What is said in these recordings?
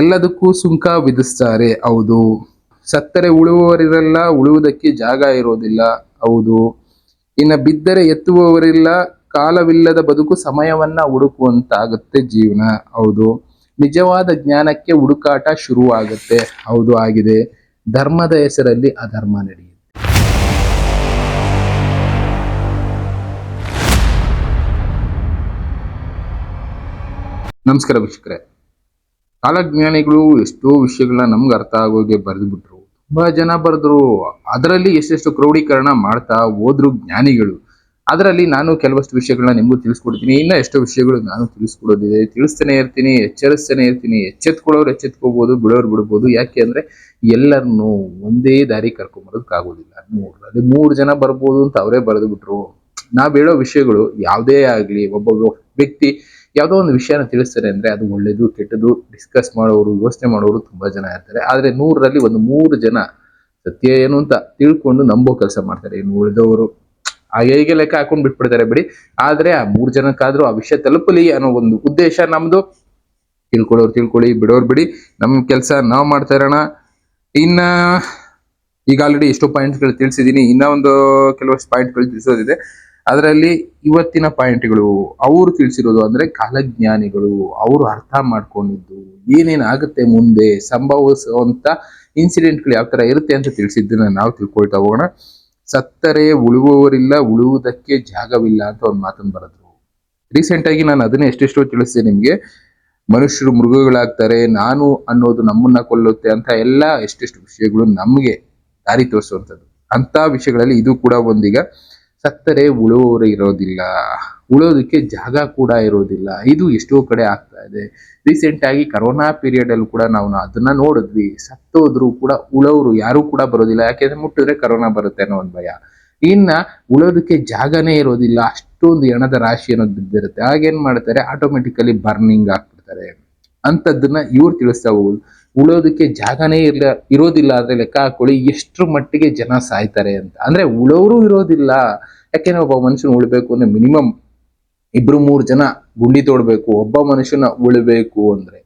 ಎಲ್ಲದಕ್ಕೂ ಸುಂಕ ವಿಧಿಸ್ತಾರೆ, ಹೌದು. ಸತ್ತರೆ ಉಳುವವರಿರಲ್ಲ, ಉಳುವುದಕ್ಕೆ ಜಾಗ ಇರೋದಿಲ್ಲ, ಹೌದು. ಇನ್ನ ಬಿದ್ದರೆ ಎತ್ತುವವರಿಲ್ಲ, ಕಾಲವಿಲ್ಲದ ಬದುಕು ಸಮಯವನ್ನ ಹುಡುಕುವಂತಾಗುತ್ತೆ ಜೀವನ, ಹೌದು. ನಿಜವಾದ ಜ್ಞಾನಕ್ಕೆ ಹುಡುಕಾಟ ಶುರುವಾಗುತ್ತೆ, ಹೌದು, ಆಗಿದೆ. ಧರ್ಮದ ಹೆಸರಲ್ಲಿ ಅಧರ್ಮ ನಡೆಯುತ್ತೆ. ನಮಸ್ಕಾರ ವೀಕ್ಷಕರೇ. ಕಾಲಜ್ಞಾನಿಗಳು ಎಷ್ಟೋ ವಿಷಯಗಳನ್ನ ನಮ್ಗೆ ಅರ್ಥ ಆಗೋಗೆ ಬರೆದು ಬಿಟ್ರು ತುಂಬಾ ಜನ ಬರೆದ್ರು. ಅದರಲ್ಲಿ ಎಷ್ಟೆಷ್ಟು ಕ್ರೋಢೀಕರಣ ಮಾಡ್ತಾ ಹೋದ್ರು ಜ್ಞಾನಿಗಳು. ಅದರಲ್ಲಿ ನಾನು ಕೆಲವಷ್ಟು ವಿಷಯಗಳನ್ನ ನಿಮಗೂ ತಿಳಿಸ್ಕೊಡ್ತೀನಿ. ಇನ್ನ ಎಷ್ಟೋ ವಿಷಯಗಳು ನಾನು ತಿಳಿಸ್ಕೊಡೋದಿದೆ. ತಿಳಿಸ್ತಾನೆ ಇರ್ತೀನಿ, ಎಚ್ಚರಿಸ್ತಾನೆ ಇರ್ತೀನಿ. ಎಚ್ಚೆತ್ಕೊಳ್ಳೋರು ಎಚ್ಚೆತ್ಕೋಬಹುದು ಬಿಡೋರು ಬಿಡ್ಬೋದು. ಯಾಕೆ ಅಂದ್ರೆ ಎಲ್ಲರನ್ನು ಒಂದೇ ದಾರಿ ಕರ್ಕೊಂಬರೋದಕ್ಕಾಗೋದಿಲ್ಲ. ಅದೇ ಮೂರು ಜನ ಬರ್ಬೋದು ಅಂತ ಅವರೇ ಬರೆದು ಬಿಟ್ರು ನಾವ್ ಹೇಳೋ ವಿಷಯಗಳು ಯಾವುದೇ ಆಗ್ಲಿ ಒಬ್ಬ ವ್ಯಕ್ತಿ ಯಾವುದೋ ಒಂದು ವಿಷಯನ ತಿಳಿಸ್ತಾರೆ ಅಂದ್ರೆ ಅದು ಒಳ್ಳೇದು, ಕೆಟ್ಟದು ಡಿಸ್ಕಸ್ ಮಾಡೋರು, ಯೋಚನೆ ಮಾಡೋರು ತುಂಬಾ ಜನ ಇರ್ತಾರೆ. ಆದರೆ ನೂರರಲ್ಲಿ ಒಂದು ಮೂರು ಜನ ಸತ್ಯ ಏನು ಅಂತ ತಿಳ್ಕೊಂಡು ನಂಬೋ ಕೆಲಸ ಮಾಡ್ತಾರೆ. ಇನ್ನು ಉಳಿದವರು ಆ ಹೇಗೆ ಲೆಕ್ಕ ಹಾಕೊಂಡು ಬಿಟ್ಬಿಡ್ತಾರೆ ಬಿಡಿ. ಆದರೆ ಆ ಮೂರು ಜನಕ್ಕಾದರೂ ಆ ವಿಷಯ ತಲುಪಲಿ ಅನ್ನೋ ಒಂದು ಉದ್ದೇಶ ನಮ್ಮದು ತಿಳ್ಕೊಳ್ಳೋರು ತಿಳ್ಕೊಳ್ಳಿ, ಬಿಡೋರು ಬಿಡಿ. ನಮ್ಮ ಕೆಲಸ ನಾವು ಮಾಡ್ತಾ ಇರೋಣ. ಇನ್ನ ಈಗ ಆಲ್ರೆಡಿ ಎಷ್ಟೋ ಪಾಯಿಂಟ್ಸ್ಗಳು ತಿಳಿಸಿದ್ದೀನಿ ಇನ್ನ ಒಂದು ಕೆಲವಷ್ಟು ಪಾಯಿಂಟ್ಗಳು ತಿಳಿಸೋದಿದೆ. ಅದರಲ್ಲಿ ಇವತ್ತಿನ ಪಾಯಿಂಟ್ಗಳು, ಅವರು ತಿಳಿಸಿರೋದು ಅಂದ್ರೆ ಕಾಲಜ್ಞಾನಿಗಳು, ಅವರು ಅರ್ಥ ಮಾಡ್ಕೊಂಡಿದ್ದು, ಏನೇನಾಗುತ್ತೆ ಮುಂದೆ, ಸಂಭವಿಸುವಂತ ಇನ್ಸಿಡೆಂಟ್ಗಳು ಯಾವ ತರ ಇರುತ್ತೆ ಅಂತ ತಿಳಿಸಿದ್ದನ್ನ ನಾವು ತಿಳ್ಕೊಳ್ತಾ ಹೋಗೋಣ. ಸತ್ತರೆ ಉಳುವವರಿಲ್ಲ, ಉಳುವುದಕ್ಕೆ ಜಾಗವಿಲ್ಲ ಅಂತ ಒಂದು ಮಾತನ್ನು ಬರೆದ್ರು. ರೀಸೆಂಟ್ ಆಗಿ ನಾನು ಅದನ್ನೇ ಎಷ್ಟೆಷ್ಟೋ ತಿಳಿಸಿದೆ ನಿಮ್ಗೆ. ಮನುಷ್ಯರು ಮೃಗಗಳಾಗ್ತಾರೆ, ನಾನು ಅನ್ನೋದು ನಮ್ಮನ್ನ ಕೊಲ್ಲುತ್ತೆ ಅಂತ ಎಲ್ಲ ಎಷ್ಟೆಷ್ಟು ವಿಷಯಗಳು ನಮಗೆ ದಾರಿ ತೋರಿಸುವಂಥದ್ದು. ಅಂತ ವಿಷಯಗಳಲ್ಲಿ ಇದು ಕೂಡ ಒಂದೀಗ. ಸತ್ತರೆ ಉಳುವವರು ಇರೋದಿಲ್ಲ. ಉಳೋದಕ್ಕೆ ಜಾಗ ಕೂಡ ಇರೋದಿಲ್ಲ. ಇದು ಎಷ್ಟೋ ಕಡೆ ಆಗ್ತಾ ಇದೆ. ರೀಸೆಂಟ್ ಆಗಿ ಕರೋನಾ ಪೀರಿಯಡ್ ಅಲ್ಲಿ ಕೂಡ ನಾವು ಅದನ್ನ ನೋಡಿದ್ವಿ. ಸತ್ತೋದ್ರು ಕೂಡ ಉಳೋರು ಯಾರು ಕೂಡ ಬರೋದಿಲ್ಲ. ಯಾಕೆಂದ್ರೆ ಮುಟ್ಟಿದ್ರೆ ಕರೋನಾ ಬರುತ್ತೆ ಅನ್ನೋ ಒಂದು ಭಯ. ಇನ್ನ ಉಳೋದಕ್ಕೆ ಜಾಗನೇ ಇರೋದಿಲ್ಲ. ಅಷ್ಟೊಂದು ಹೆಣದ ರಾಶಿ ಅನ್ನೋದು ಬಿದ್ದಿರುತ್ತೆ ಆಗೇನ್ ಮಾಡ್ತಾರೆ? ಆಟೋಮೆಟಿಕಲಿ ಬರ್ನಿಂಗ್ ಆಗ್ಬಿಡ್ತಾರೆ. ಅಂತದನ್ನ ಇವ್ರು ತಿಳಿಸ್ತಾ ಹೋಗುದು. ಉಳೋದಕ್ಕೆ ಜಾಗನೇ ಇರ್ಲ, ಇರೋದಿಲ್ಲ ಅಂದ್ರೆ ಲೆಕ್ಕ ಹಾಕೊಳ್ಳಿ, ಎಷ್ಟ್ರ ಮಟ್ಟಿಗೆ ಜನ ಸಾಯ್ತಾರೆ ಅಂತ. ಅಂದ್ರೆ ಉಳೋರು ಇರೋದಿಲ್ಲ. ಯಾಕೆಂದ್ರೆ ಒಬ್ಬ ಮನುಷ್ಯನ ಉಳ್ಬೇಕು ಅಂದ್ರೆ ಮಿನಿಮಮ್ ಇಬ್ರು ಮೂರು ಜನ ಗುಂಡಿ ತೋಡ್ಬೇಕು, ಒಬ್ಬ ಮನುಷ್ಯನ ಉಳ್ಬೇಕು ಅಂದ್ರೆ.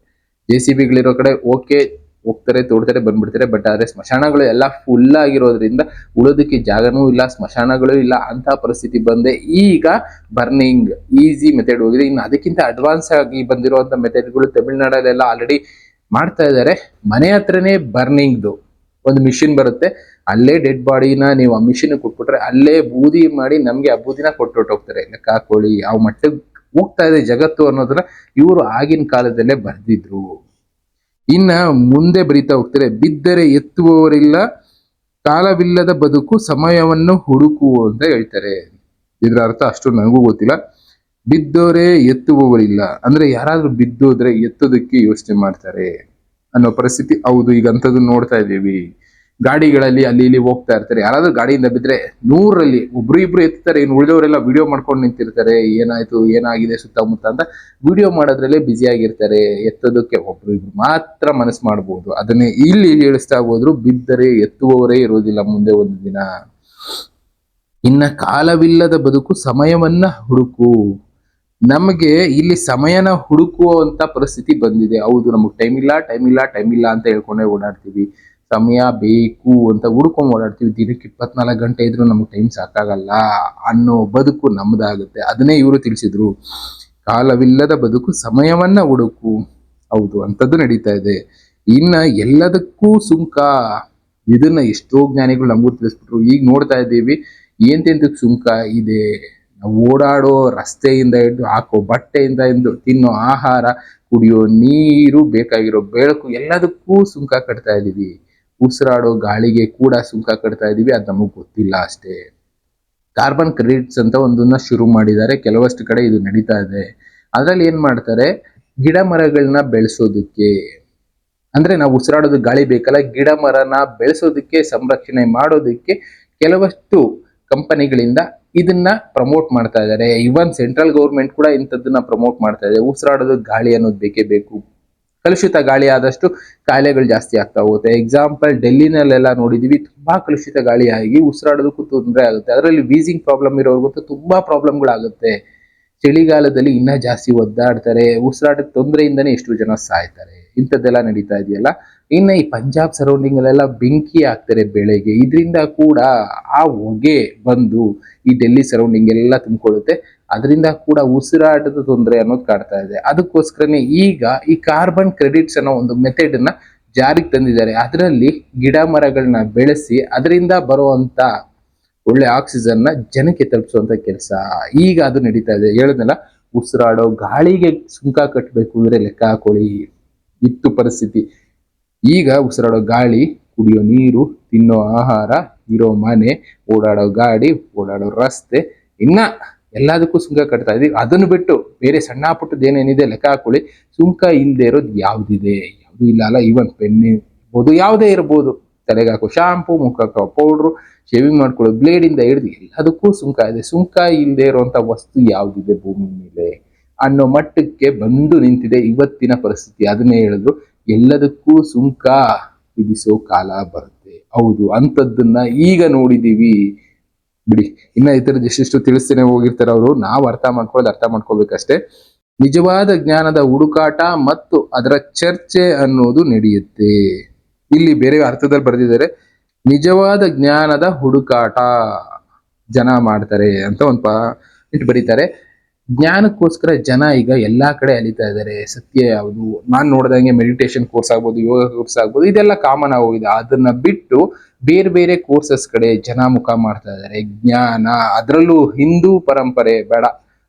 ಜೆ ಸಿ ಬಿಗಳಿರೋ ಕಡೆ ಓಕೆ ಹೋಗ್ತಾರೆ, ತೋಡ್ತಾರೆ, ಬಂದ್ಬಿಡ್ತಾರೆ. ಬಟ್ ಆದ್ರೆ ಸ್ಮಶಾನಗಳು ಎಲ್ಲ ಫುಲ್ ಆಗಿರೋದ್ರಿಂದ ಉಳೋದಕ್ಕೆ ಜಾಗನೂ ಇಲ್ಲ, ಸ್ಮಶಾನಗಳು ಇಲ್ಲ. ಅಂತ ಪರಿಸ್ಥಿತಿ ಬಂದೆ ಈಗ ಬರ್ನಿಂಗ್ ಈಸಿ ಮೆಥಡ್ ಹೋಗಿದೆ. ಇನ್ನು ಅದಕ್ಕಿಂತ ಅಡ್ವಾನ್ಸ್ ಆಗಿ ಬಂದಿರುವಂತ ಮೆಥಡ್ಗಳು ತಮಿಳ್ನಾಡಲ್ಲೆಲ್ಲ ಆಲ್ರೆಡಿ ಮಾಡ್ತಾ ಇದ್ದಾರೆ. ಮನೆ ಹತ್ರನೇ ಬರ್ನಿಂಗ್ದು ಒಂದು ಮಿಷಿನ್ ಬರುತ್ತೆ. ಅಲ್ಲೇ ಡೆಡ್ ಬಾಡಿನ ನೀವು ಆ ಮಿಷಿನ್ ಕೊಟ್ಬಿಟ್ರೆ ಅಲ್ಲೇ ಬೂದಿ ಮಾಡಿ ನಮ್ಗೆ ಆ ಬೂದಿನ ಕೊಟ್ಟೊಟ್ಟೋಗ್ತಾರೆ ಲೆಕ್ಕ ಕೋಳಿ ಯಾವ ಮಟ್ಟಕ್ಕೆ ಹೋಗ್ತಾ ಇದೆ ಜಗತ್ತು ಅನ್ನೋದನ್ನ ಇವರು ಆಗಿನ ಕಾಲದಲ್ಲೇ ಬರ್ದಿದ್ರು. ಇನ್ನ ಮುಂದೆ ಬರೀತಾ ಹೋಗ್ತಾರೆ, ಬಿದ್ದರೆ ಎತ್ತುವವರಿಲ್ಲ, ಕಾಲವಿಲ್ಲದ ಬದುಕು ಸಮಯವನ್ನು ಹುಡುಕು ಅಂತ ಹೇಳ್ತಾರೆ. ಇದರ ಅರ್ಥ ಅಷ್ಟು ನನಗೂ ಗೊತ್ತಿಲ್ಲ. ಬಿದ್ದೋರೆ ಎತ್ತುವವರಿಲ್ಲ. ಅಂದ್ರೆ ಯಾರಾದ್ರೂ ಬಿದ್ದೋದ್ರೆ ಎತ್ತೋದಕ್ಕೆ ಯೋಚನೆ ಮಾಡ್ತಾರೆ ಅನ್ನೋ ಪರಿಸ್ಥಿತಿ. ಹೌದು, ಈಗ ಅಂಥದ್ದು ನೋಡ್ತಾ ಇದ್ದೀವಿ. ಗಾಡಿಗಳಲ್ಲಿ ಅಲ್ಲಿ ಇಲ್ಲಿ ಹೋಗ್ತಾ ಇರ್ತಾರೆ. ಯಾರಾದ್ರೂ ಗಾಡಿಯಿಂದ ಬಿದ್ರೆ ನೂರಲ್ಲಿ ಒಬ್ರು ಇಬ್ರು ಎತ್ತಾರೆ, ಇನ್ನು ಉಳಿದವರೆಲ್ಲ ವಿಡಿಯೋ ಮಾಡ್ಕೊಂಡು ನಿಂತಿರ್ತಾರೆ, ಏನಾಯ್ತು, ಏನಾಗಿದೆ ಸುತ್ತಮುತ್ತ ಅಂತ ವಿಡಿಯೋ ಮಾಡೋದ್ರಲ್ಲೇ ಆಗಿರ್ತಾರೆ. ಎತ್ತೋದಕ್ಕೆ ಒಬ್ರು ಇಬ್ರು ಮಾತ್ರ ಮನಸ್ಸು ಮಾಡ್ಬೋದು. ಅದನ್ನೇ ಇಲ್ಲಿ ಇಳಿಸ್ತಾ ಹೋದ್ರು, ಬಿದ್ದರೆ ಎತ್ತುವವರೇ ಇರೋದಿಲ್ಲ ಮುಂದೆ ಒಂದು ದಿನ. ಇನ್ನ ಕಾಲವಿಲ್ಲದ ಬದುಕು, ಸಮಯವನ್ನ ಹುಡುಕು. ನಮಗೆ ಇಲ್ಲಿ ಸಮಯನ ಹುಡುಕುವಂತ ಪರಿಸ್ಥಿತಿ ಬಂದಿದೆ. ಹೌದು, ನಮಗೆ ಟೈಮ್ ಇಲ್ಲ ಟೈಮ್ ಇಲ್ಲ ಟೈಮ್ ಇಲ್ಲ ಅಂತ ಹೇಳ್ಕೊಂಡೇ ಓಡಾಡ್ತೀವಿ. ಸಮಯ ಬೇಕು ಅಂತ ಹುಡ್ಕೊಂಡು ಓಡಾಡ್ತೀವಿ. ದಿನಕ್ಕೆ ಇಪ್ಪತ್ನಾಲ್ಕು ಗಂಟೆ ಇದ್ರೂ ನಮ್ಗೆ ಟೈಮ್ ಸಾಕಾಗಲ್ಲ. ಅನ್ನೋ ಬದುಕು ನಮ್ಮದಾಗುತ್ತೆ ಅದನ್ನೇ ಇವರು ತಿಳಿಸಿದ್ರು. ಕಾಲವಿಲ್ಲದ ಬದುಕು ಸಮಯವನ್ನ ಹುಡುಕು. ಹೌದು, ಅಂಥದ್ದು ನಡೀತಾ ಇದೆ. ಇನ್ನ ಎಲ್ಲದಕ್ಕೂ ಸುಂಕ. ಇದನ್ನ ಎಷ್ಟೋ ಜ್ಞಾನಿಗಳು ನಮಗೂ ತಿಳಿಸ್ಬಿಟ್ರು. ಈಗ ನೋಡ್ತಾ ಇದ್ದೀವಿ ಎಂತೆಂತಕ್ಕೆ ಸುಂಕ ಇದೆ. ನಾವು ಓಡಾಡೋ ರಸ್ತೆಯಿಂದ ಹಿಡ್ದು ಹಾಕೋ ಬಟ್ಟೆಯಿಂದ ಹಿಡಿದು ತಿನ್ನೋ ಆಹಾರ, ಕುಡಿಯೋ ನೀರು, ಬೇಕಾಗಿರೋ ಬೆಳಕು ಎಲ್ಲದಕ್ಕೂ ಸುಂಕ ಕಟ್ತಾ ಇದೀವಿ. ಉಸಿರಾಡೋ ಗಾಳಿಗೆ ಕೂಡ ಸುಂಕ ಕಟ್ತಾ ಇದೀವಿ, ಅದು ನಮಗೆ ಗೊತ್ತಿಲ್ಲ ಅಷ್ಟೇ. ಕಾರ್ಬನ್ ಕ್ರೆಡಿಟ್ಸ್ ಅಂತ ಒಂದನ್ನ ಶುರು ಮಾಡಿದ್ದಾರೆ, ಕೆಲವಷ್ಟು ಕಡೆ ಇದು ನಡೀತಾ ಇದೆ. ಅದರಲ್ಲಿ ಏನ್ ಮಾಡ್ತಾರೆ ಗಿಡ ಮರಗಳನ್ನ ಬೆಳೆಸೋದಕ್ಕೆ, ಅಂದ್ರೆ ನಾವು ಉಸಿರಾಡೋದು ಗಾಳಿ ಬೇಕಲ್ಲ ಗಿಡ ಮರನ ಬೆಳೆಸೋದಕ್ಕೆ, ಸಂರಕ್ಷಣೆ ಮಾಡೋದಕ್ಕೆ ಕೆಲವಷ್ಟು ಕಂಪನಿಗಳಿಂದ ಇದನ್ನ ಪ್ರಮೋಟ್ ಮಾಡ್ತಾ ಇದ್ದಾರೆ. ಇವನ್ ಸೆಂಟ್ರಲ್ ಗೌರ್ಮೆಂಟ್ ಕೂಡ ಇಂಥದ್ದನ್ನ ಪ್ರಮೋಟ್ ಮಾಡ್ತಾ ಇದೆ. ಉಸಿರಾಡೋದು ಗಾಳಿ ಅನ್ನೋದು ಬೇಕೇ ಬೇಕು. ಕಲುಷಿತ ಗಾಳಿ ಆದಷ್ಟು ಕಾಯಿಲೆಗಳು ಜಾಸ್ತಿ ಆಗ್ತಾ ಹೋಗುತ್ತೆ. ಎಕ್ಸಾಂಪಲ್ ಡೆಲ್ಲಿನಲ್ಲೆಲ್ಲ ನೋಡಿದೀವಿ, ತುಂಬಾ ಕಲುಷಿತ ಗಾಳಿ ಆಗಿ ಉಸಿರಾಡೋದಕ್ಕೂ ತೊಂದರೆ ಆಗುತ್ತೆ. ಅದರಲ್ಲಿ ವೀಸಿಂಗ್ ಪ್ರಾಬ್ಲಮ್ ಇರೋರ್ಗಂತೂ ತುಂಬಾ ಪ್ರಾಬ್ಲಮ್ಗಳಾಗುತ್ತೆ ಚಳಿಗಾಲದಲ್ಲಿ ಇನ್ನ ಜಾಸ್ತಿ ಒದ್ದಾಡ್ತಾರೆ, ಉಸಿರಾಟದ ತೊಂದರೆಯಿಂದನೇ ಎಷ್ಟು ಜನ ಸಾಯ್ತಾರೆ. ಇಂಥದ್ದೆಲ್ಲ ನಡೀತಾ ಇದೆಯಲ್ಲ? ಇನ್ನು ಈ ಪಂಜಾಬ್ ಸರೌಂಡಿಂಗ್ ಅಲ್ಲೆಲ್ಲ ಬೆಂಕಿ ಆಗ್ತಾರೆ ಬೆಳೆಗೆ. ಇದರಿಂದ ಕೂಡ ಆ ಹೊಗೆ ಬಂದು ಈ ಡೆಲ್ಲಿ ಸರೌಂಡಿಂಗ್ ಎಲ್ಲ ತುಂಬಿಕೊಳ್ಳುತ್ತೆ. ಅದರಿಂದ ಕೂಡ ಉಸಿರಾಟದ ತೊಂದರೆ ಅನ್ನೋದು ಕಾಡ್ತಾ ಇದೆ. ಅದಕ್ಕೋಸ್ಕರನೇ ಈಗ ಈ ಕಾರ್ಬನ್ ಕ್ರೆಡಿಟ್ಸ್ ಅನ್ನೋ ಒಂದು ಮೆಥಡ್ ಅನ್ನ ಜಾರಿಗೆ ತಂದಿದ್ದಾರೆ. ಅದರಲ್ಲಿ ಗಿಡ ಮರಗಳನ್ನ ಬೆಳೆಸಿ ಅದರಿಂದ ಬರುವಂತ ಒಳ್ಳೆ ಆಕ್ಸಿಜನ್ನ ಜನಕ್ಕೆ ತಲುಪಿಸುವಂತ ಕೆಲಸ. ಈಗ ಅದು ನಡೀತಾ ಇದೆ. ಹೇಳೋದಲ್ಲ, ಉಸಿರಾಡೋ ಗಾಳಿಗೆ ಸುಂಕ ಕಟ್ಟಬೇಕು ಅಂದ್ರೆ ಲೆಕ್ಕ ಹಾಕೊಳ್ಳಿ. ಇತ್ತು ಪರಿಸ್ಥಿತಿ. ಈಗ ಉಸಿರಾಡೋ ಗಾಳಿ, ಕುಡಿಯೋ ನೀರು, ತಿನ್ನೋ ಆಹಾರ, ಇರೋ ಮನೆ, ಓಡಾಡೋ ಗಾಡಿ, ಓಡಾಡೋ ರಸ್ತೆ, ಇನ್ನ ಎಲ್ಲದಕ್ಕೂ ಸುಂಕ ಕಟ್ತಾ ಇದೀವಿ ಅದನ್ನು ಬಿಟ್ಟು ಬೇರೆ ಸಣ್ಣ ಪುಟ್ಟದ್ದು ಏನೇನಿದೆ ಲೆಕ್ಕ ಹಾಕೊಳ್ಳಿ. ಸುಂಕ ಇಲ್ಲದೆ ಇರೋದು ಯಾವುದಿದೆ? ಯಾವ್ದು ಇಲ್ಲ ಅಲ್ಲ. ಈವನ್ ಪೆನ್ ಇರ್ಬೋದು, ಯಾವುದೇ ಇರ್ಬೋದು. ತಲೆಗೆ ಹಾಕೋ ಶಾಂಪು ಮುಖಕ್ಕೆ ಪೌಡ್ರು ಶೇವಿಂಗ್ ಮಾಡ್ಕೊಳ್ಳೋ ಬ್ಲೇಡಿಂದ ಹಿಡಿದು ಎಲ್ಲದಕ್ಕೂ ಸುಂಕ ಇದೆ. ಸುಂಕ ಇಲ್ಲದೆ ಇರುವಂತ ವಸ್ತು ಯಾವುದಿದೆ ಭೂಮಿ ಮೇಲೆ? ಅನ್ನೋ ಮಟ್ಟಕ್ಕೆ ಬಂದು ನಿಂತಿದೆ ಇವತ್ತಿನ ಪರಿಸ್ಥಿತಿ. ಅದನ್ನೇ ಹೇಳಿದ್ರು, ಎಲ್ಲದಕ್ಕೂ ಸುಂಕ ವಿಧಿಸೋ ಕಾಲ ಬರುತ್ತೆ. ಹೌದು, ಅಂಥದ್ದನ್ನ ಈಗ ನೋಡಿದೀವಿ ಬಿಡಿ. ಇನ್ನ ಇತರ ಎಷ್ಟೆಷ್ಟು ತಿಳಿಸ್ತೇನೆ ಹೋಗಿರ್ತಾರೆ ಅವರು. ನಾವು ಅರ್ಥ ಮಾಡ್ಕೊಳ್ಳೋದು ಅರ್ಥ ಮಾಡ್ಕೋಬೇಕಷ್ಟೇ. ನಿಜವಾದ ಜ್ಞಾನದ ಹುಡುಕಾಟ ಮತ್ತು ಅದರ ಚರ್ಚೆ ಅನ್ನೋದು ನಡೆಯುತ್ತೆ. ಇಲ್ಲಿ ಬೇರೆ ಅರ್ಥದಲ್ಲಿ ಬರೆದಿದ್ದಾರೆ. ನಿಜವಾದ ಜ್ಞಾನದ ಹುಡುಕಾಟ ಜನ ಮಾಡ್ತಾರೆ ಅಂತ ಒಂದು ಪಾಯಿಂಟ್ ಬರೀತಾರೆ. ಜ್ಞಾನಕ್ಕೋಸ್ಕರ ಜನ ಈಗ ಎಲ್ಲಾ ಕಡೆ ಅಲಿತಾ ಇದ್ದಾರೆ. ಸತ್ಯ ಯಾವುದು? ನಾನು ನೋಡ್ದಂಗೆ ಮೆಡಿಟೇಷನ್ ಕೋರ್ಸ್ ಆಗ್ಬೋದು ಯೋಗ ಕೋರ್ಸ್ ಆಗ್ಬೋದು, ಇದೆಲ್ಲ ಕಾಮನ್ ಆಗೋಗಿದೆ ಅದನ್ನ ಬಿಟ್ಟು ಬೇರೆ ಬೇರೆ ಕೋರ್ಸಸ್ ಕಡೆ ಜನ ಮುಖ ಮಾಡ್ತಾ ಇದ್ದಾರೆ. ಜ್ಞಾನ, ಅದರಲ್ಲೂ ಹಿಂದೂ ಪರಂಪರೆ ಬೇಡ.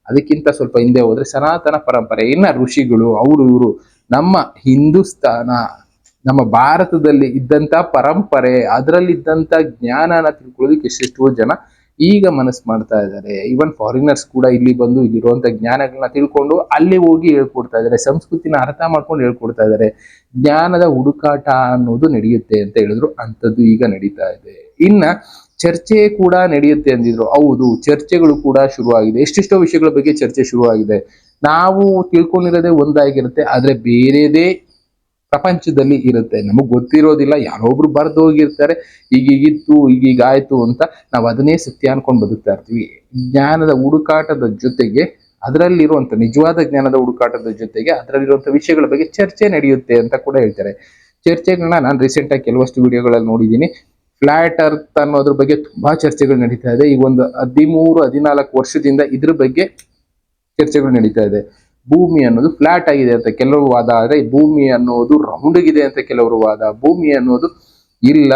ಅದಕ್ಕಿಂತ ಸ್ವಲ್ಪ ಹಿಂದೆ ಹೋದ್ರೆ ಸನಾತನ ಪರಂಪರೆ. ಇನ್ನ ಋಷಿಗಳು, ಅವರು ಇವರು ನಮ್ಮ ಹಿಂದೂಸ್ತಾನ ನಮ್ಮ ಭಾರತದಲ್ಲಿ ಇದ್ದಂತ ಪರಂಪರೆ ಅದರಲ್ಲಿ ಇದ್ದಂತ ಜ್ಞಾನನ ತಿಳ್ಕೊಳ್ಳೋದಕ್ಕೆ ಎಷ್ಟೆಷ್ಟೋ ಜನ ಈಗ ಮನಸ್ಸು ಮಾಡ್ತಾ ಇದ್ದಾರೆ. ಈವನ್ ಫಾರಿನರ್ಸ್ ಕೂಡ ಇಲ್ಲಿ ಬಂದು ಇಲ್ಲಿರುವಂತ ಜ್ಞಾನಗಳನ್ನ ತಿಳ್ಕೊಂಡು ಅಲ್ಲಿ ಹೋಗಿ ಹೇಳ್ಕೊಡ್ತಾ ಇದ್ದಾರೆ. ಸಂಸ್ಕೃತಿನ ಅರ್ಥ ಮಾಡ್ಕೊಂಡು ಹೇಳ್ಕೊಡ್ತಾ ಇದ್ದಾರೆ. ಜ್ಞಾನದ ಹುಡುಕಾಟ ಅನ್ನೋದು ನಡೆಯುತ್ತೆ ಅಂತ ಹೇಳಿದ್ರು. ಅಂಥದ್ದು ಈಗ ನಡೀತಾ ಇದೆ. ಇನ್ನ ಚರ್ಚೆ ಕೂಡ ನಡೆಯುತ್ತೆ ಅಂದಿದ್ರು. ಹೌದು, ಚರ್ಚೆಗಳು ಕೂಡ ಶುರುವಾಗಿದೆ. ಎಷ್ಟೆಷ್ಟೋ ವಿಷಯಗಳ ಬಗ್ಗೆ ಚರ್ಚೆ ಶುರುವಾಗಿದೆ. ನಾವು ತಿಳ್ಕೊಂಡಿರೋದೇ ಒಂದಾಗಿರುತ್ತೆ. ಆದ್ರೆ ಬೇರೆದೇ ಪ್ರಪಂಚದಲ್ಲಿ ಇರುತ್ತೆ. ನಮಗ್ ಗೊತ್ತಿರೋದಿಲ್ಲ ಯಾರೊಬ್ರು ಬರೆದು ಹೋಗಿರ್ತಾರೆ ಈಗೀಗಿತ್ತು ಈಗೀಗ ಆಯ್ತು ಅಂತ ನಾವು ಅದನ್ನೇ ಸತ್ಯ ಅನ್ಕೊಂಡು ಬದುಕ್ತಾ ಇರ್ತೀವಿ. ಜ್ಞಾನದ ಹುಡುಕಾಟದ ಜೊತೆಗೆ ಅದರಲ್ಲಿರುವಂತ, ನಿಜವಾದ ಜ್ಞಾನದ ಹುಡುಕಾಟದ ಜೊತೆಗೆ ಅದರಲ್ಲಿರುವಂತ ವಿಷಯಗಳ ಬಗ್ಗೆ ಚರ್ಚೆ ನಡೆಯುತ್ತೆ ಅಂತ ಕೂಡ ಹೇಳ್ತಾರೆ. ಚರ್ಚೆಗಳನ್ನ ನಾನು ರೀಸೆಂಟ್ ಆಗಿ ಕೆಲವಷ್ಟು ವಿಡಿಯೋಗಳಲ್ಲಿ ನೋಡಿದ್ದೀನಿ ಫ್ಲಾಟ್ ಅರ್ತ್ ಅನ್ನೋದ್ರ ಬಗ್ಗೆ ತುಂಬಾ ಚರ್ಚೆಗಳು ನಡೀತಾ ಇದೆ. ಈ ಒಂದು ಹದಿಮೂರು, ಹದಿನಾಲ್ಕು ವರ್ಷದಿಂದ ಇದ್ರ ಬಗ್ಗೆ ಚರ್ಚೆಗಳು ನಡೀತಾ ಇದೆ. ಭೂಮಿ ಅನ್ನೋದು ಫ್ಲಾಟ್ ಆಗಿದೆ ಅಂತ ಕೆಲವರು ವಾದ, ಆದರೆ ಭೂಮಿ ಅನ್ನೋದು ರೌಂಡ್ ಇದೆ ಅಂತ ಕೆಲವರು ವಾದ, ಭೂಮಿ ಅನ್ನೋದು ಇಲ್ಲ,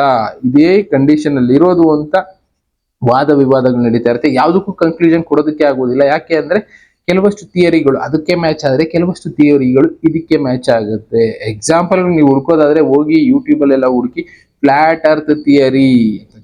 ಇದೇ ಕಂಡೀಷನ್ ಅಲ್ಲಿ ಇರೋದು ಅಂತ ವಾದ ವಿವಾದಗಳು ನಡೀತಾ ಇರುತ್ತೆ. ಯಾವುದಕ್ಕೂ ಕನ್ಕ್ಲೂಷನ್ ಕೊಡೋದಕ್ಕೆ ಆಗೋದಿಲ್ಲ ಯಾಕೆ ಅಂದ್ರೆ ಕೆಲವಷ್ಟು ಥಿಯರಿಗಳು ಅದಕ್ಕೆ ಮ್ಯಾಚ್ ಆದರೆ ಕೆಲವಷ್ಟು ಥಿಯರಿಗಳು ಇದಕ್ಕೆ ಮ್ಯಾಚ್ ಆಗುತ್ತೆ. ಎಕ್ಸಾಂಪಲ್ ನೀವು ಹುಡ್ಕೋದಾದ್ರೆ ಹೋಗಿ ಯೂಟ್ಯೂಬ್ ಅಲ್ಲೆಲ್ಲ ಹುಡುಕಿ ಫ್ಲಾಟ್ ಅರ್ತ್ ಥಿಯರಿ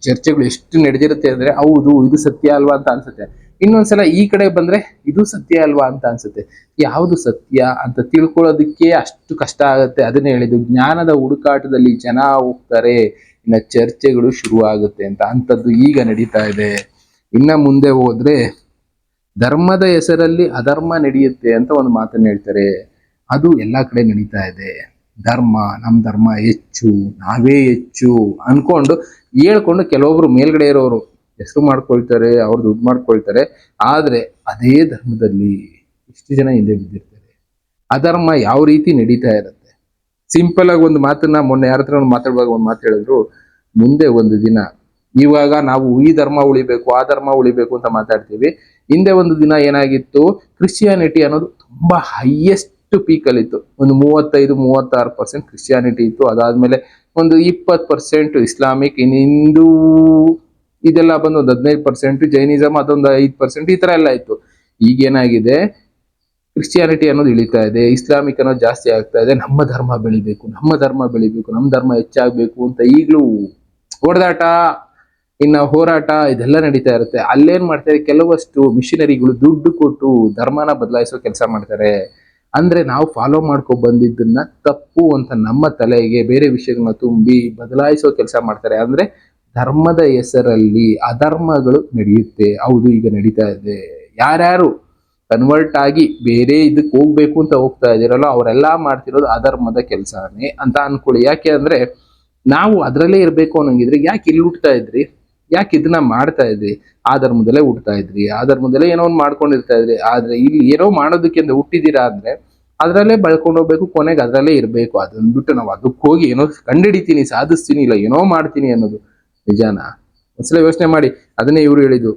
ಚರ್ಚೆಗಳು ಎಷ್ಟು ನಡೆದಿರುತ್ತೆ ಅಂದ್ರೆ ಹೌದು, ಇದು ಸತ್ಯ ಅಲ್ವಾ ಅಂತ ಅನ್ಸುತ್ತೆ. ಇನ್ನೊಂದ್ಸಲ ಈ ಕಡೆ ಬಂದ್ರೆ ಇದು ಸತ್ಯ ಅಲ್ವಾ ಅಂತ ಅನ್ಸುತ್ತೆ. ಯಾವುದು ಸತ್ಯ ಅಂತ ತಿಳ್ಕೊಳ್ಳೋದಕ್ಕೆ ಅಷ್ಟು ಕಷ್ಟ ಆಗುತ್ತೆ. ಅದನ್ನ ಹೇಳಿದ್ದು, ಜ್ಞಾನದ ಹುಡುಕಾಟದಲ್ಲಿ ಜನ ಹೋಗ್ತಾರೆ, ಇನ್ನ ಚರ್ಚೆಗಳು ಶುರು ಆಗುತ್ತೆ ಅಂತ ಅಂಥದ್ದು ಈಗ ನಡೀತಾ ಇದೆ. ಇನ್ನ ಮುಂದೆ ಹೋದ್ರೆ ಧರ್ಮದ ಹೆಸರಲ್ಲಿ ಅಧರ್ಮ ನಡೆಯುತ್ತೆ ಅಂತ ಒಂದು ಮಾತನ್ನ ಹೇಳ್ತಾರೆ. ಅದು ಎಲ್ಲಾ ಕಡೆ ನಡೀತಾ ಇದೆ. ಧರ್ಮ, ನಮ್ ಧರ್ಮ ಹೆಚ್ಚು, ನಾವೇ ಹೆಚ್ಚು ಅನ್ಕೊಂಡು ಹೇಳ್ಕೊಂಡು ಕೆಲವೊಬ್ರು ಮೇಲ್ಗಡೆ ಇರೋರು ಹೆಸರು ಮಾಡ್ಕೊಳ್ತಾರೆ, ಅವ್ರು ದುಡ್ಡು ಮಾಡ್ಕೊಳ್ತಾರೆ, ಆದ್ರೆ ಅದೇ ಧರ್ಮದಲ್ಲಿ ಇಷ್ಟು ಜನ ಹಿಂದೆ ಬಿದ್ದಿರ್ತಾರೆ. ಅಧರ್ಮ ಯಾವ ರೀತಿ ನಡೀತಾ ಇರುತ್ತೆ? ಸಿಂಪಲ್ ಆಗಿ ಒಂದು ಮಾತನ್ನ ಮೊನ್ನೆ ಯಾರ ಹತ್ರ ಒಂದು ಮಾತಾಡುವಾಗ ಒಂದು ಮಾತು ಹೇಳಿದ್ರು, ಮುಂದೆ ಒಂದು ದಿನ, ಇವಾಗ ನಾವು ಈ ಧರ್ಮ ಉಳಿಬೇಕು, ಆ ಧರ್ಮ ಉಳಿಬೇಕು ಅಂತ ಮಾತಾಡ್ತೀವಿ. ಹಿಂದೆ ಒಂದು ದಿನ ಏನಾಗಿತ್ತು? ಕ್ರಿಶ್ಚಿಯಾನಿಟಿ ಅನ್ನೋದು ತುಂಬಾ ಹೈಯೆಸ್ಟ್ ಪೀಕಲ್ಲಿತ್ತು ಒಂದು ಮೂವತ್ತೈದು, ಮೂವತ್ತಾರು ಪರ್ಸೆಂಟ್ ಕ್ರಿಶ್ಚಿಯಾನಿಟಿ ಇತ್ತು. ಅದಾದ್ಮೇಲೆ ಒಂದು ಇಪ್ಪತ್ತು ಪರ್ಸೆಂಟ್ ಇಸ್ಲಾಮಿಕ್ ಇನ್ ಹಿಂದೂ ಇದೆಲ್ಲ ಬಂದು ಒಂದು ಹದಿನೈದು ಪರ್ಸೆಂಟ್ ಜೈನಿಸಮ್ ಅದೊಂದು ಐದು ಪರ್ಸೆಂಟ್ ಈ ತರ ಎಲ್ಲ ಇತ್ತು ಈಗೇನಾಗಿದೆ ಕ್ರಿಶ್ಚಿಯಾನಿಟಿ ಅನ್ನೋದು ಇಳಿತಾ ಇದೆ ಇಸ್ಲಾಮಿಕ್ ಅನ್ನೋದು ಜಾಸ್ತಿ ಆಗ್ತಾ ಇದೆ, ನಮ್ಮ ಧರ್ಮ ಬೆಳಿಬೇಕು, ನಮ್ಮ ಧರ್ಮ ಬೆಳಿಬೇಕು, ನಮ್ಮ ಧರ್ಮ ಹೆಚ್ಚಾಗಬೇಕು ಅಂತ ಈಗಲೂ ಹೊಡೆದಾಟ ಇನ್ನ ಹೋರಾಟ ಇದೆಲ್ಲ ನಡೀತಾ ಇರುತ್ತೆ. ಅಲ್ಲೇನ್ ಮಾಡ್ತಾರೆ? ಕೆಲವಷ್ಟು ಮಿಷನರಿಗಳು ದುಡ್ಡು ಕೊಟ್ಟು ಧರ್ಮನ ಬದಲಾಯಿಸೋ ಕೆಲಸ ಮಾಡ್ತಾರೆ. ಅಂದ್ರೆ ನಾವು ಫಾಲೋ ಮಾಡ್ಕೊ ಬಂದಿದ್ದನ್ನ ತಪ್ಪು ಅಂತ ನಮ್ಮ ತಲೆಗೆ ಬೇರೆ ವಿಷಯಗಳನ್ನ ತುಂಬಿ ಬದಲಾಯಿಸೋ ಕೆಲಸ ಮಾಡ್ತಾರೆ. ಅಂದ್ರೆ ಧರ್ಮದ ಹೆಸರಲ್ಲಿ ಅಧರ್ಮಗಳು ನಡೆಯುತ್ತೆ. ಹೌದು, ಈಗ ನಡೀತಾ ಇದೆ. ಯಾರ್ಯಾರು ಕನ್ವರ್ಟ್ ಆಗಿ ಬೇರೆ ಇದಕ್ಕೆ ಹೋಗ್ಬೇಕು ಅಂತ ಹೋಗ್ತಾ ಇದ್ದೀರಲ್ಲ, ಅವರೆಲ್ಲ ಮಾಡ್ತಿರೋದು ಅಧರ್ಮದ ಕೆಲಸನೇ ಅಂತ ಅನ್ಕೊಳ್ಳಿ. ಯಾಕೆ ಅಂದ್ರೆ ನಾವು ಅದರಲ್ಲೇ ಇರಬೇಕು ಅನ್ನೋಂಗಿದ್ರೆ ಯಾಕೆ ಇಲ್ಲಿ ಹುಟ್ತಾ ಇದ್ರಿ? ಯಾಕೆ ಇದನ್ನ ಮಾಡ್ತಾ ಇದ್ರಿ? ಆ ಧರ್ಮದಲ್ಲೇ ಹುಟ್ತಾ ಇದ್ರಿ. ಆ ಧರ್ಮದಲ್ಲೇ ಏನೋ ಒಂದು ಮಾಡ್ಕೊಂಡಿರ್ತಾ ಇದ್ರಿ. ಆದ್ರೆ ಇಲ್ಲಿ ಏನೋ ಮಾಡೋದಕ್ಕೆ ಅಂತ ಹುಟ್ಟಿದ್ದೀರಾ ಅಂದ್ರೆ ಅದರಲ್ಲೇ ಬಳ್ಕೊಂಡು ಹೋಗ್ಬೇಕು, ಕೊನೆಗೆ ಅದರಲ್ಲೇ ಇರಬೇಕು. ಅದನ್ನ ಬಿಟ್ಟು ನಾವು ಅದಕ್ಕೆ ಹೋಗಿ ಏನೋ ಕಂಡಿಡಿತೀನಿ, ಸಾಧಿಸ್ತೀನಿ, ಇಲ್ಲ ಏನೋ ಮಾಡ್ತೀನಿ ಅನ್ನೋದು. ನಿಜಾನ? ಒಂದ್ಸಲ ಯೋಚನೆ ಮಾಡಿ, ಅದನ್ನೇ ಇವರು ಹೇಳಿದ್ದು.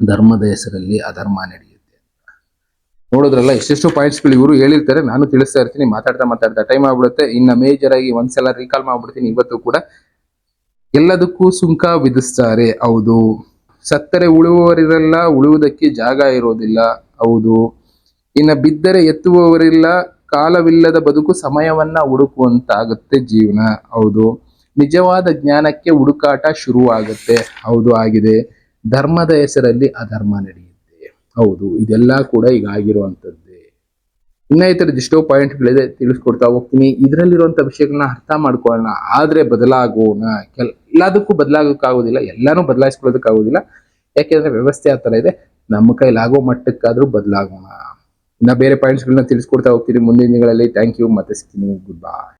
ಧರ್ಮದ ಹೆಸರಲ್ಲಿ ಅಧರ್ಮ ನಡೆಯುತ್ತೆ ನೋಡಿದ್ರಲ್ಲ ಎಷ್ಟೆಷ್ಟು ಪಾಯಿಂಟ್ಸ್ಗಳು ಇವರು ಹೇಳಿರ್ತಾರೆ, ನಾನು ತಿಳಿಸ್ತಾ ಇರ್ತೀನಿ, ಮಾತಾಡ್ತಾ ಮಾತಾಡ್ತಾ ಟೈಮ್ ಆಗ್ಬಿಡುತ್ತೆ. ಇನ್ನ ಮೇಜರ್ ಆಗಿ ಒಂದ್ಸಲ ರೀಕಾಲ್ ಮಾಡ್ಬಿಡ್ತೀನಿ, ಇವತ್ತು ಕೂಡ. ಎಲ್ಲದಕ್ಕೂ ಸುಂಕ ವಿಧಿಸ್ತಾರೆ, ಹೌದು. ಸತ್ತರೆ ಉಳುವವರಿರಲ್ಲ, ಉಳುವುದಕ್ಕೆ ಜಾಗ ಇರೋದಿಲ್ಲ, ಹೌದು. ಇನ್ನ ಬಿದ್ದರೆ ಎತ್ತುವವರಿಲ್ಲ, ಕಾಲವಿಲ್ಲದ ಬದುಕು ಸಮಯವನ್ನ ಹುಡುಕುವಂತಾಗುತ್ತೆ ಜೀವನ, ಹೌದು. ನಿಜವಾದ ಜ್ಞಾನಕ್ಕೆ ಹುಡುಕಾಟ ಶುರುವಾಗುತ್ತೆ. ಹೌದು, ಆಗಿದೆ. ಧರ್ಮದ ಹೆಸರಲ್ಲಿ ಅಧರ್ಮ ನಡೆಯುತ್ತೆ. ಹೌದು, ಇದೆಲ್ಲ ಕೂಡ ಈಗ ಆಗಿರುವಂಥದ್ದೇ. ಇನ್ನ ಈ ಥರದ್ದು ಎಷ್ಟೋ ಪಾಯಿಂಟ್ಗಳಿದೆ ತಿಳಿಸ್ಕೊಡ್ತಾ ಹೋಗ್ತೀನಿ. ಇದರಲ್ಲಿರುವಂಥ ವಿಷಯಗಳನ್ನ ಅರ್ಥ ಮಾಡ್ಕೊಳ್ಳೋಣ. ಆದರೆ ಬದಲಾಗೋಣ. ಕೆಲ, ಎಲ್ಲದಕ್ಕೂ ಬದಲಾಗೋಕ್ಕಾಗೋದಿಲ್ಲ. ಎಲ್ಲಾನು ಬದಲಾಯಿಸ್ಕೊಳ್ಳೋದಕ್ಕಾಗೋದಿಲ್ಲ. ಯಾಕೆಂದ್ರೆ ವ್ಯವಸ್ಥೆ ಆ ಥರ ಇದೆ. ನಮ್ಮ ಕೈಲಾಗೋ ಮಟ್ಟಕ್ಕಾದರೂ ಬದಲಾಗೋಣ. ಇನ್ನ ಬೇರೆ ಪಾಯಿಂಟ್ಸ್ಗಳನ್ನ ತಿಳಿಸ್ಕೊಡ್ತಾ ಹೋಗ್ತೀನಿ. ಮುಂದಿನ ದಿನಗಳಲ್ಲಿ. ಥ್ಯಾಂಕ್ ಯು ಮತ್ತೆ ಸಿಗ್ತೀನಿ. ಗುಡ್ ಬಾಯ್